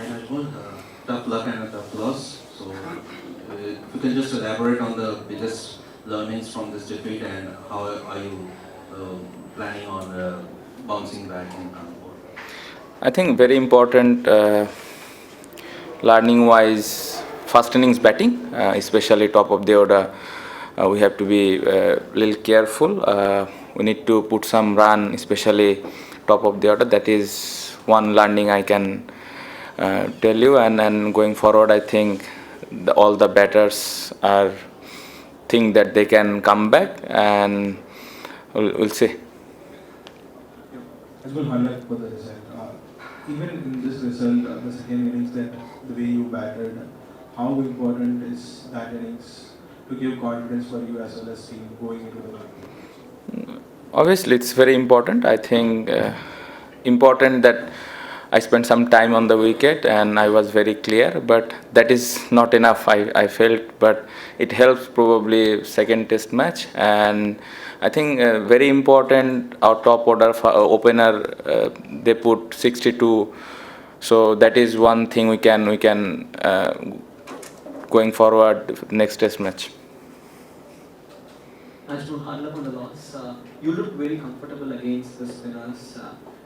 Uh, tough luck and a tough loss. So, uh, if you can just elaborate on the biggest learnings from this defeat and how are you uh, planning on uh, bouncing back in Kanpur? I think very important uh, learning wise first innings batting, uh, especially top of the order. Uh, we have to be a uh, little careful. Uh, we need to put some run, especially top of the order. That is one learning I can tell you. And, and going forward, I think the, all the batters are think that they can come back, and we'll, we'll see. As well highlight for the result. Uh, even in this result, uh, the second innings, that the way you batted, how important is that innings to give confidence for you as well as team going into the game? Obviously, it's very important. I think uh, important that I spent some time on the wicket and I was very clear, but that is not enough. I, I felt, but it helps probably second test match and I think uh, very important. Our top order uh, opener uh, they put 62, so that is one thing we can we can uh, going forward next test match. Najmul, hard on the loss. Uh, you looked very comfortable against the spinners,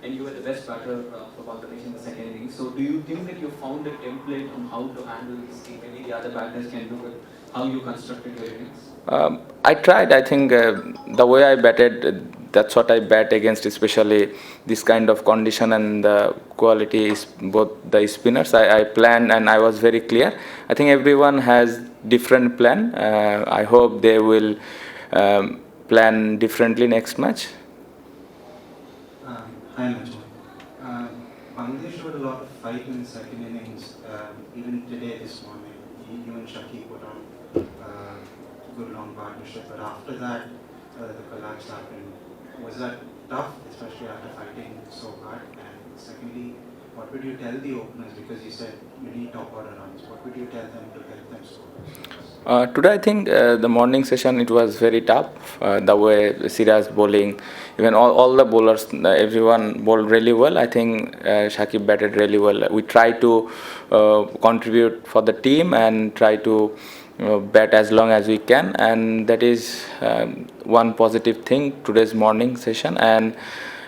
and you were the best batter uh, for Bangladesh in the second innings. So, do you think that you found a template on how to handle this team? Maybe the other batters can look at how you constructed your innings. Um, I tried. I think uh, the way I batted, uh, that's what I bat against, especially this kind of condition and the quality is both the spinners. I, I planned and I was very clear. I think everyone has different plan. Uh, I hope they will um, plan differently next match. Hi Najmul. Um, Bangladesh showed a lot of fight in the second innings. Um, even today, this morning, you you and Shaki put on uh, good long partnership. But after that, uh, the collapse happened. Was that tough, especially after fighting so hard? And secondly, what would you tell the openers? Because you said you need top order runs. What would you tell them to help them score? Uh, today, I think uh, the morning session it was very tough. Uh, the way Siraj bowling, even all, all the bowlers, uh, everyone bowled really well. I think uh, Shakib batted really well. We try to uh, contribute for the team and try to bat as long as we can, and that is um, one positive thing today's morning session. And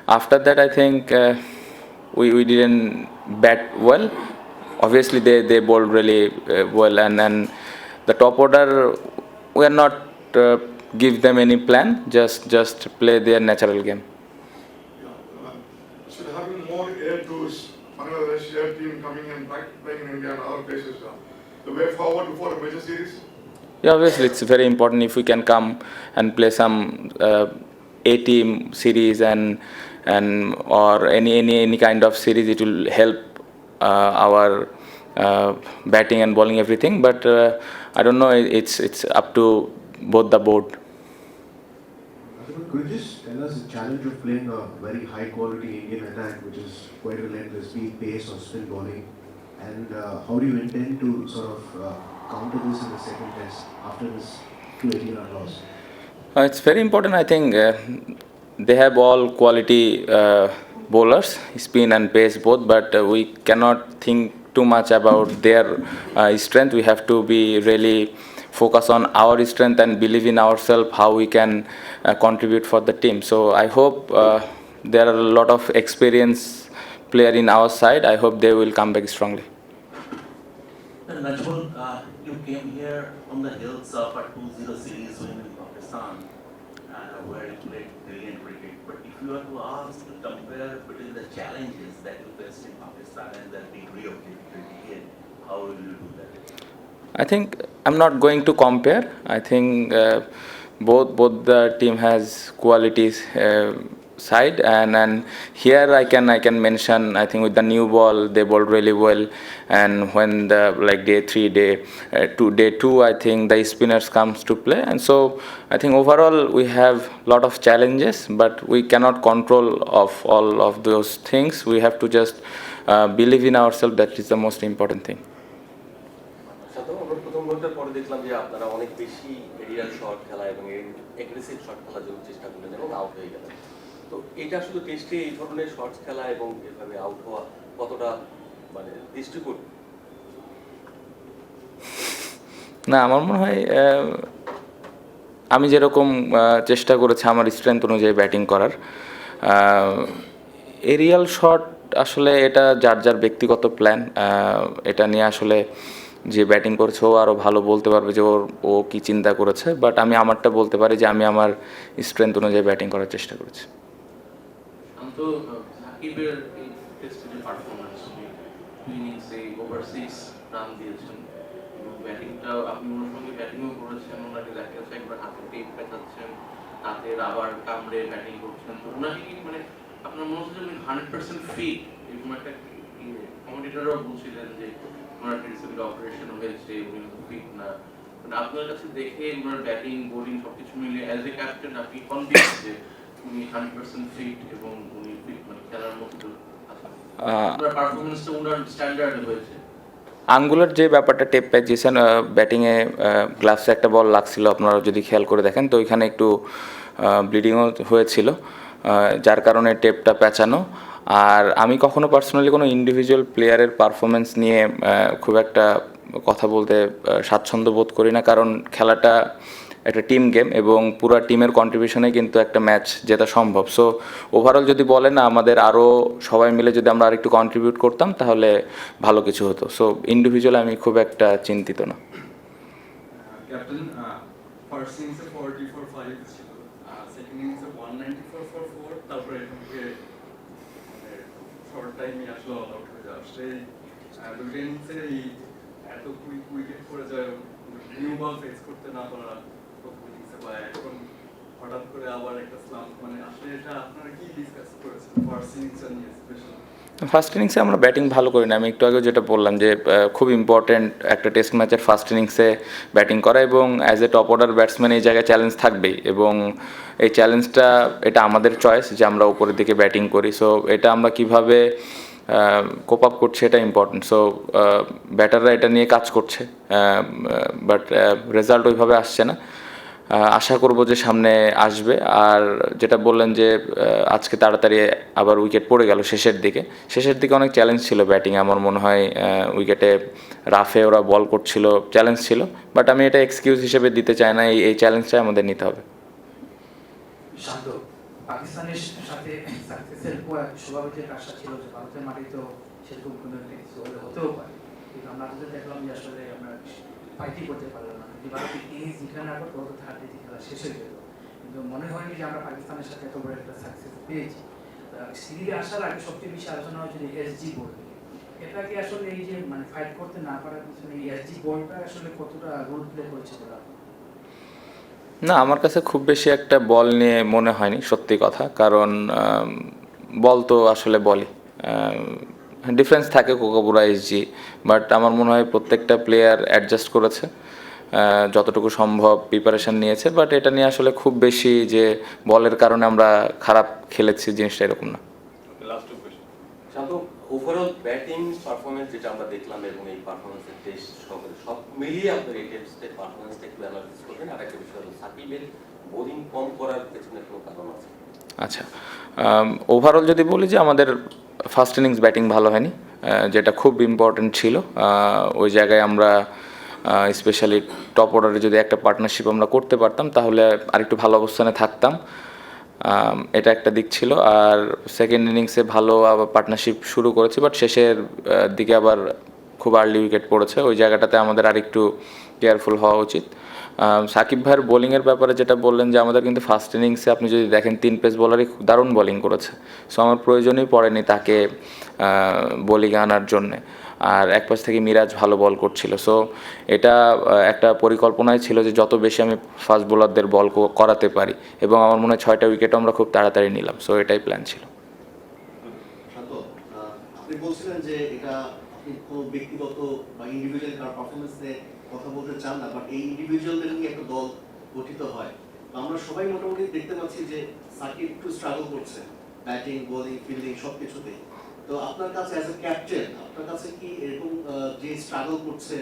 after that, I think uh, we, we didn't bat well. Obviously, they, they bowled really uh, well, and, and the top order we are not uh, give them any plan just just play their natural game Uh, Should having more air tours, Bangladesh air team coming and back playing in India and other places, uh, the way forward for a major series? yeah obviously it's very important if we can come and play some uh, a team series and and or any any any kind of series it will help uh, our uh, batting and bowling everything but uh, i don't know it's it's up to both the board Could you just tell us the challenge of playing a very high quality Indian attack, which is quite relentless, be pace or spin bowling, and uh, how do you intend to sort of uh, counter this in the second test after this 280 run loss? Uh, it's very important. I think uh, they have all quality uh, bowlers, spin and pace both, but uh, we cannot think too much about their uh, strength. We have to be really focus on our strength and believe in ourselves how we can uh, contribute for the team. So I hope uh, there are a lot of experienced player in our side. I hope they will come back strongly. Najmul, uh, you came here on the heels of a 2-0 series win in Pakistan, brilliant cricket. But if you were to ask to compare between the challenges that you faced in Pakistan and the degree of difficulty here, how will you do that? I think I'm not going to compare. I think uh, both both the team has qualities uh, side and and here I can I can mention I think with the new ball they bowled really well and when the like day three day uh, two day two I think the spinners comes to play and so I think overall we have lot of challenges but we cannot control of all of those things we have to just uh, believe in ourselves that is the most important thing. সাধারণত আমরা প্রথম ঘণ্টার পরে দেখলাম যে আপনারা অনেক বেশি এরিয়াল শট খেলা এবং এগ্রেসিভ শট খেলার জন্য চেষ্টা করলেন এবং আউট হয়ে গেলেন তো এটা শুধু টেস্টে এই ধরনের শর্টস খেলা এবং এভাবে আউট হওয়া কতটা মানে দৃষ্টিকোণ না, আমার মনে হয় আমি যেরকম চেষ্টা করেছি আমার স্ট্রেংথ অনুযায়ী ব্যাটিং করার এরিয়াল শট আসলে এটা যার যার ব্যক্তিগত প্ল্যান এটা নিয়ে আসলে যে ব্যাটিং করছে ও আরও ভালো বলতে পারবে যে ওর, ও কী চিন্তা করেছে বাট আমি আমারটা বলতে পারি যে আমি আমার স্ট্রেংথ অনুযায়ী ব্যাটিং করার চেষ্টা করেছি। তো সাকিবের এই টেস্টের যে পারফরমেন্স ইনিংসে ওভারসিজ রান দিয়েছেন। এবং ব্যাটিংটা আপনি ওনার সঙ্গে ব্যাটিংও করেছেন, ওনাকে দেখা যাচ্ছে একবার হাতে টেপ পেঁচাচ্ছেন হাতে রাবার কামড়ে ব্যাটিং করছেন। তো ওনাকে কি মানে আপনার মনে হচ্ছে হান্ড্রেড পার্সেন্ট ফিট এরকম একটা কমেডিটারও বলছিলেন যে, ওনার রিসেন্ট অপারেশন হয়েছে, উনি ফিট না। মানে আপনার কাছে দেখে, ওনার ব্যাটিং বোলিং সবকিছু মিলে অ্যাজ এ ক্যাপ্টেন আপনি কনফিডেন্স যে উনি হান্ড্রেড পার্সেন্ট ফিট এবং উনি ফিট মানে খেলার মতো পারফরমেন্সটা ওনার স্ট্যান্ডার্ডে হয়েছে। আঙ্গুলের যে ব্যাপারটা টেপ প্যাচিয়েছেন ব্যাটিংয়ে গ্লাভসে একটা বল লাগছিল আপনারা যদি খেয়াল করে দেখেন তো ওইখানে একটু ব্লিডিংও হয়েছিল যার কারণে টেপটা পেঁচানো। আর আমি কখনো পার্সোনালি কোনো ইন্ডিভিজুয়াল প্লেয়ারের পারফরমেন্স নিয়ে খুব একটা কথা বলতে স্বাচ্ছন্দ্য বোধ করি না কারণ খেলাটা একটা টিম গেম এবং পুরো টিমের কন্ট্রিবিউশনে কিন্তু একটা ম্যাচ জেতা সম্ভব। সো ওভারঅল যদি বলেন না, আমাদের আরও সবাই মিলে যদি আমরা আরেকটু কন্ট্রিবিউট করতাম, তাহলে ভালো কিছু হতো। সো ইন্ডিভিজুয়াল আমি খুব একটা চিন্তিত না। এই এত কুইক উইকেট করে যায় নিউ বল ফেস করতে না পারা ইনিংসে এখন হঠাৎ করে আবার একটা স্লাম্প মানে আসলে এটা আপনারা কি ডিসকাস করেছেন ফার্স্ট নিয়ে স্পেশালি ফার্স্ট ইনিংসে আমরা ব্যাটিং ভালো করি না। আমি একটু আগে যেটা বললাম যে খুব ইম্পর্ট্যান্ট একটা টেস্ট ম্যাচের ফার্স্ট ইনিংসে ব্যাটিং করা এবং as a top order batsman এই জায়গায় চ্যালেঞ্জ থাকবেই এবং এই চ্যালেঞ্জটা এটা আমাদের চয়েস যে আমরা উপরের দিকে ব্যাটিং করি। সো এটা আমরা কীভাবে কোপ আপ করছি এটা ইম্পর্টেন্ট সো ব্যাটাররা এটা নিয়ে কাজ করছে। বাট রেজাল্ট ওইভাবে আসছে না। আশা করব যে সামনে আসবে। আর যেটা বললেন যে আজকে তাড়াতাড়ি আবার উইকেট পড়ে গেল শেষের দিকে। শেষের দিকে অনেক চ্যালেঞ্জ ছিল ব্যাটিং আমার মনে হয় উইকেটে রাফে ওরা বল করছিল চ্যালেঞ্জ ছিল। বাট আমি এটা এক্সকিউজ হিসেবে দিতে চাই না, এই এই চ্যালেঞ্জটা আমাদের নিতে হবে। পাকিস্তানের সাথে ছিল যে ভারতের মাটিতেও সেরকম কোনো হতেও পারে। কিন্তু আমরা তো দেখলাম যে আসলে আমরা ফাইটই করতে পারলাম না। ভারতের ইনিংস জিতে না করতো তো থার্ড দিকে খেলা শেষ হয়ে যেত কিন্তু মনে হয়নি যে আমরা পাকিস্তানের সাথে এত বড় একটা সাকসেস পেয়েছি। সিরিজে আসার আগে সবচেয়ে বেশি আলোচনা হয়েছিল এসজি বোর্ড আসলে এই যে মানে ফাইট করতে না পারার পিছনে এসজি বোর্ডটা আসলে কতটা রোল প্লে করেছে না, আমার কাছে খুব বেশি একটা বল নিয়ে মনে হয়নি, সত্যি কথা। কারণ বল তো আসলে বলই। ডিফারেন্স থাকে কোকাবুরা এসজি বাট আমার মনে হয় প্রত্যেকটা প্লেয়ার অ্যাডজাস্ট করেছে। যতটুকু সম্ভব প্রিপারেশন নিয়েছে বাট এটা নিয়ে আসলে খুব বেশি যে বলের কারণে আমরা খারাপ খেলেছি জিনিসটা এরকম না। ওভারঅল ব্যাটিং পারফরমেন্স যেটা আমরা দেখলাম এবং এই পারফরমেন্সের টেস্ট সহকারে সব মিলিয়ে আপনার এই টেস্টের পারফরমেন্সটা একটু অ্যানালাইসিস করবেন। আর একটা বিষয় হলো সাকিবের বোলিং কম করার পেছনে কোনো কারণ আছে? আচ্ছা ওভারঅল যদি বলি যে আমাদের ফার্স্ট ইনিংস ব্যাটিং ভালো হয়নি যেটা খুব ইম্পর্টেন্ট ছিল ওই জায়গায় আমরা স্পেশালি টপ অর্ডারে যদি একটা পার্টনারশিপ আমরা করতে পারতাম, তাহলে আরেকটু ভালো অবস্থানে থাকতাম। এটা একটা দিক ছিল। আর সেকেন্ড ইনিংসে ভালো আবার পার্টনারশিপ শুরু করেছি বাট শেষের দিকে আবার খুব আর্লি উইকেট পড়েছে। ওই জায়গাটাতে আমাদের আরেকটু কেয়ারফুল হওয়া উচিত। সাকিব ভাইয়ের বোলিংয়ের ব্যাপারে যেটা বললেন যে, আমাদের কিন্তু ফার্স্ট ইনিংসে আপনি যদি দেখেন, তিন পেস বোলারই দারুণ বোলিং করেছে। সো আমার প্রয়োজনই পড়েনি তাকে বোলিং আনার জন্যে। আর এক পাশ থেকে মিরাজ ভালো বল করছিল। সো এটা একটা পরিকল্পনাই ছিল যে যত বেশি আমি ফাস্ট বোলারদের বল করাতে পারি এবং আমার মনে হয় ছয়টা উইকেটও আমরা খুব তাড়াতাড়ি নিলাম। সো এটাই প্ল্যান ছিল। আমরা সবাই মোটামুটি দেখতে পাচ্ছি যে সাকিব একটু স্ট্রাগল করছে ব্যাটিং বোলিং ফিল্ডিং সব কিছুতেই তো আপনার কাছে অ্যাজ এ ক্যাপ্টেন আপনার কাছে কি এরকম যে স্ট্রাগল করছে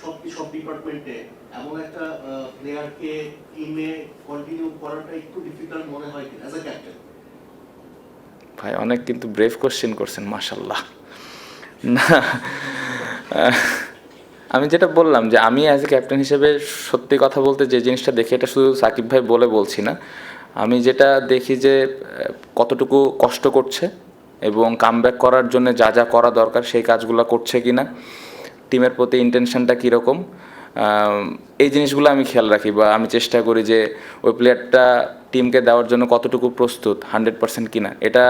সব সব ডিপার্টমেন্টে এমন একটা প্লেয়ারকে টিমে কন্টিনিউ করাটা একটু ডিফিকাল্ট মনে হয় অ্যাজ এ ক্যাপ্টেন ভাই, অনেক কিন্তু ব্রেভ কোশ্চেন করছেন মাশাল্লাহ না আমি যেটা বললাম যে আমি অ্যাজ এ ক্যাপ্টেন হিসেবে সত্যি কথা বলতে যে জিনিসটা দেখি, এটা শুধু সাকিব ভাই বলে বলছি না। আমি যেটা দেখি যে কতটুকু কষ্ট করছে এবং কামব্যাক করার জন্য যা যা করা দরকার সেই কাজগুলো করছে কিনা টিমের প্রতি ইন্টেনশনটা কীরকম এই জিনিসগুলো আমি খেয়াল রাখি বা আমি চেষ্টা করি যে ওই প্লেয়ারটা টিমকে দেওয়ার জন্য কতটুকু প্রস্তুত হান্ড্রেড পার্সেন্ট কিনা। এটা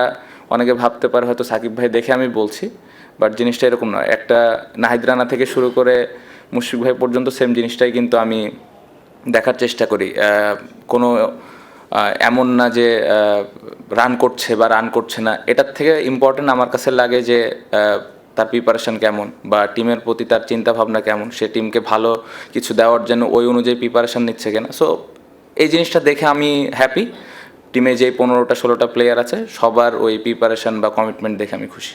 অনেকে ভাবতে পারে, হয়তো সাকিব ভাই দেখে আমি বলছি বাট জিনিসটা এরকম নয়। একটা নাহিদ রানা থেকে শুরু করে মুশফিক ভাই পর্যন্ত সেম জিনিসটাই কিন্তু আমি দেখার চেষ্টা করি। কোনো এমন না যে রান করছে বা রান করছে না। এটার থেকে ইম্পর্টেন্ট আমার কাছে লাগে যে তার প্রিপারেশন কেমন বা টিমের প্রতি তার চিন্তা ভাবনা কেমন? সে টিমকে ভালো কিছু দেওয়ার জন্য ওই অনুযায়ী প্রিপারেশন নিচ্ছে কিনা? সো এই জিনিসটা দেখে আমি হ্যাপি টিমে যে পনেরোটা, ষোলোটা প্লেয়ার আছে, সবার ওই প্রিপারেশন বা কমিটমেন্ট দেখে আমি খুশি।